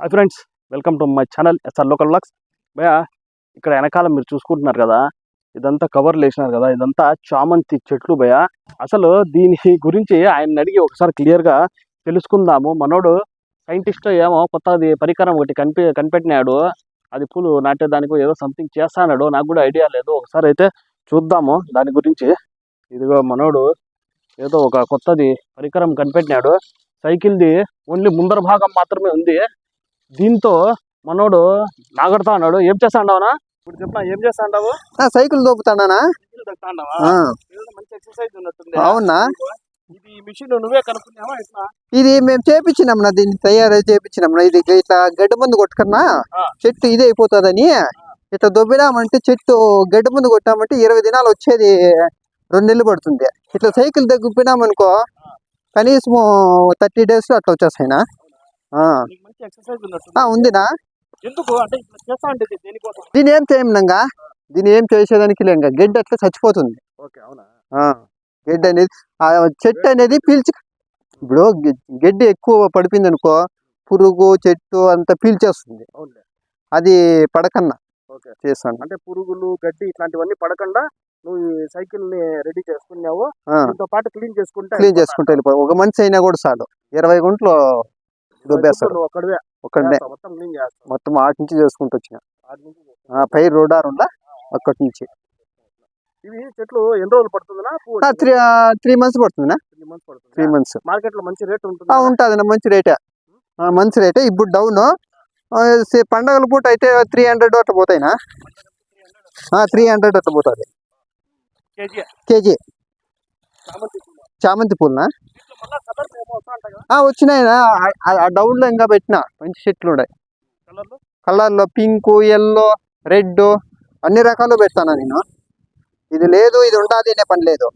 Hi friends welcome to my channel SR local blogs భయ ఇక్కడ వెనకాల మీరు చూసుకుంటున్నారు కదా ఇదంతా కవర్లు వేసినారు కదా ఇదంతా చామంతి చెట్లు భయ అసలు దీని గురించి ఆయన అడిగి ఒకసారి క్లియర్గా తెలుసుకుందాము. మనోడు సైంటిస్ట్ ఏమో కొత్తది పరికరం ఒకటి కనిపి కనిపెట్టినాడు. అది పూలు నాటేదానికి ఏదో సంథింగ్ చేస్తాడు నాకు కూడా ఐడియా లేదు. ఒకసారి అయితే చూద్దాము దాని గురించి. ఇదిగో మనోడు ఏదో ఒక కొత్తది పరికరం కనిపెట్టినాడు. సైకిల్ది ఓన్లీ ముందర భాగం మాత్రమే ఉంది. దీంతో మనోడు నాగడతా అన్నాడు ఏం చేస్తా ఉండవునా ఇప్పుడు చెప్పిన ఏం చేస్తా ఉండవు సైకిల్ ఉన్నట్టుంది. అవునా? ఇది మిషన్ నువ్వే కనుక్కున్నావా ఇట్లా? ఇది మేము చేపించినాం నా దీన్ని తయారు చేపించినాం ఇది ఇట్లా గడ్డి ముందు కొట్టుకున్నా. చెట్టు ఇదే అయిపోతుందని. ఇట్లా దొబ్బినామంటే చెట్టు గడ్డి ముందు కొట్టామంటే ఇరవై దినాలు వచ్చేది రెండు నెలలు పడుతుంది. ఇట్లా సైకిల్ దగ్గిపోయినామనుకో కనీసం థర్టీ డేస్ అట్లా వచ్చేస్తాయినా? ఎక్సర్సైజ్ ఉందినా? ఎందుకు? అంటే ఇట్లా చేస్తా అంటే దేనికోసం? దీని ఏం చేయమునంగా దీని ఏం చేసేదానికి లేంగా? గడ్డి అట్లా చచ్చిపోతుంది. ఓకే అవునా? గడ్డి అనేది ఆ చెట్టు అనేది పీల్చి ఇప్పుడు గడ్డి ఎక్కువ పడిపోయింది అనుకో పురుగు చెట్టు అంతా పీల్చేస్తుంది. అది పడకన్నా ఓకే. చేస్తాను. అంటే పురుగులు గడ్డి ఇట్లాంటివన్నీ పడకుండా నువ్వు ఈ సైకిల్ని రెడీ చేసుకున్నావు. దీంతో పాటు క్లీన్ చేసుకుంటే క్లీన్ చేసుకుంటూ వెళ్ళిపో ఒక మనిషి అయినా కూడా చాలు. ఇరవై గుంటలు దొబ్బేస్తాడు. ఒక్కడే మొత్తం ఆటి నుంచి చేసుకుంటూ వచ్చిన. పై రోడార్ ఉందా? అక్కడి నుంచి. ఇవి చెట్లు ఎన్ని రోజులు పడుతుందినా? త్రీ త్రీ మంత్స్ పడుతుందినా? త్రీ మంత్స్ పడుతుంది? మార్కెట్లో మంచి రేట్ ఉంటుంది? ఉంటుంది మంచి రేటే. మంచి రేటే. ఇప్పుడు డౌన్. పండగల పూట అయితే త్రీ హండ్రెడ్ అట్లా పోతాయినా? త్రీ హండ్రెడ్ అట్లా పోతుంది. కేజీ. కేజీ. చామంతి పూలనా? కదా. ఆ, డౌన్లో ఇంకా పెట్టిన. మంచి చెట్లు ఉన్నాయి. కలర్లు పింక్ ఎల్లో రెడ్ అన్ని రకాలు పెడతాను నేను? ఇది లేదు ఇది ఉండాది అనే పని లేదు.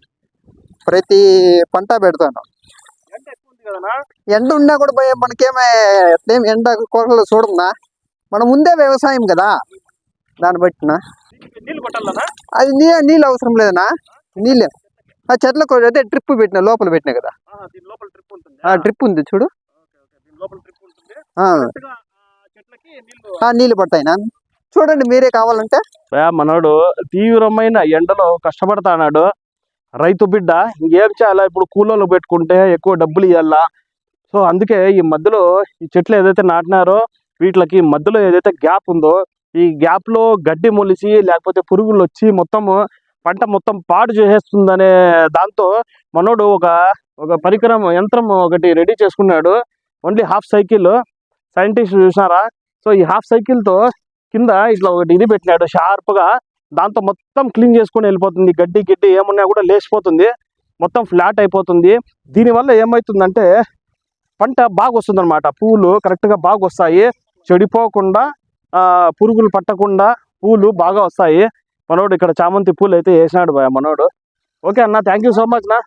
ప్రతి పంట పెడతాను. ఎండ ఉన్నా కూడా భయం. మనకేమే ఎట్లేం ఎండ కొరలు చూడమునా? మనం ముందే వ్యవసాయం కదా. దాన్ని బట్టినా అది నీ నీళ్ళు అవసరం లేదనా నీళ్ళు. ఆ చెట్లకు అయితే డ్రిప్ పెట్టిన లోపల పెట్టినా కదా? ఆహా, దీని లోపల ట్రిప్ ఉంటుంది. ఆ డ్రిప్ ఉంది చూడు. ఓకే ఓకే దీని లోపల ట్రిప్ ఉంటుంది. ఆ, కరెక్ట్గా ఆ చెట్లకి నీళ్ళు పడతాయినా? చూడండి మీరే కావాలంటే. మనోడు తీవ్రమైన ఎండలో కష్టపడతాడు రైతు బిడ్డ ఇంకేం చేయాలా? ఇప్పుడు కూలోళ్ళు పెట్టుకుంటే ఎక్కువ డబ్బులు ఇవ్వాలా సో అందుకే ఈ మధ్యలో ఈ చెట్లు ఏదైతే నాటినారో వీటికి మధ్యలో ఏదైతే గ్యాప్ ఉందో ఈ గ్యాప్లో గడ్డి మొలిసి లేకపోతే పురుగులు వచ్చి మొత్తం పంట మొత్తం పాడు చేసేస్తుందనే దాంతో మనోడు ఒక ఒక పరికరం యంత్రం ఒకటి రెడీ చేసుకున్నాడు. ఓన్లీ హాఫ్ సైకిల్ సైంటిస్ట్ చూసినారా? సో ఈ హాఫ్ సైకిల్తో కింద ఇట్లా ఒకటి ఇది పెట్టినాడు. షార్ప్గా దాంతో మొత్తం క్లీన్ చేసుకొని వెళ్ళిపోతుంది. గడ్డి గిడ్డి ఏమున్నా కూడా లేచిపోతుంది. మొత్తం ఫ్లాట్ అయిపోతుంది. దీనివల్ల ఏమవుతుందంటే పంట బాగా వస్తుందన్నమాట పూలు కరెక్ట్గా బాగా వస్తాయి చెడిపోకుండా ఆ, పురుగులు పట్టకుండా పూలు బాగా వస్తాయి. మనోడు ఇక్కడ చామంతి పూలు అయితే వేసినాడు భయ మనోడు. ఓకే అన్న థ్యాంక్ యూ సో మచ్ నా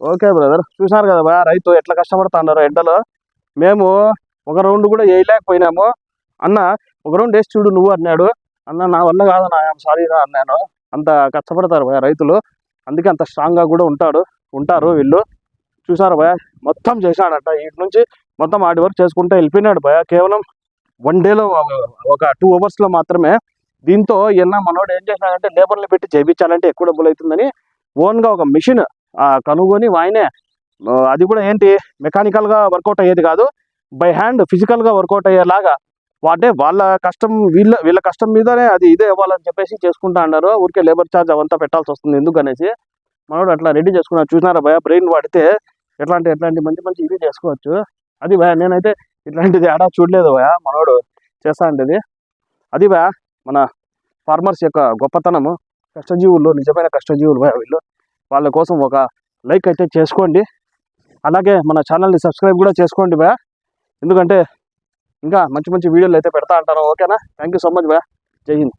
ఓకే బ్రదర్ చూసినారు కదా భయ రైతు ఎట్లా కష్టపడుతున్నారు ఎండలో. మేము ఒక రౌండ్ కూడా వేయలేకపోయినాము. అన్న ఒక రౌండ్ వేసి చూడు నువ్వు అన్నాడు. అన్న నా వల్ల కాదన్న సారీ రా అన్నాను. అంత కష్టపడతారు భయ రైతులు. అందుకే అంత స్ట్రాంగ్గా కూడా ఉంటాడు ఉంటారు వీళ్ళు. చూసారు భయ మొత్తం చేశాడట ఇటు నుంచి మొత్తం ఆడి వరకు చేసుకుంటూ వెళ్ళిపోయినాడు భయ కేవలం వన్ డేలో ఒక టూ అవర్స్లో మాత్రమే దీంతో ఎన్న మనోడు ఏం చేసినాడంటే లేబర్లు పెట్టి చేయించాలంటే ఎక్కువ డబ్బులు అవుతుందని ఓన్గా ఒక మిషన్ కనుగొని ఆయనే అది కూడా ఏంటి? మెకానికల్గా వర్కౌట్ అయ్యేది కాదు. బై హ్యాండ్ ఫిజికల్గా వర్కౌట్ అయ్యేలాగా అంటే వాళ్ళ కష్టం వీళ్ళ వీళ్ళ కష్టం మీదనే అది ఇదే ఇవ్వాలని చెప్పేసి చేసుకుంటా అన్నారు. ఊరికే లేబర్ ఛార్జ్ అవంతా పెట్టాల్సి వస్తుంది ఎందుకనేసి మనోడు అట్లా రెడీ చేసుకున్నాడు. చూసినారా భయ బ్రెయిన్ వాడితే ఎట్లాంటి ఎట్లాంటి మంచి మంచి ఇవి చేసుకోవచ్చు. అది భయ నేనైతే ఇట్లాంటిది ఆడా చూడలేదు భయ మనోడు చేస్తా ఉండేది అది భయ మన ఫార్మర్స్ యొక్క గొప్పతనము కష్టజీవులు నిజమైన కష్టజీవులు వీళ్ళు. వాళ్ళ కోసం ఒక లైక్ అయితే చేసుకోండి. అలాగే మన ఛానల్ని సబ్స్క్రైబ్ కూడా చేసుకోండి భయ ఎందుకంటే ఇంకా మంచి మంచి వీడియోలు అయితే పెడతా అంటాను. ఓకేనా? థ్యాంక్ యూ సో మచ్ భయ జై హింద్.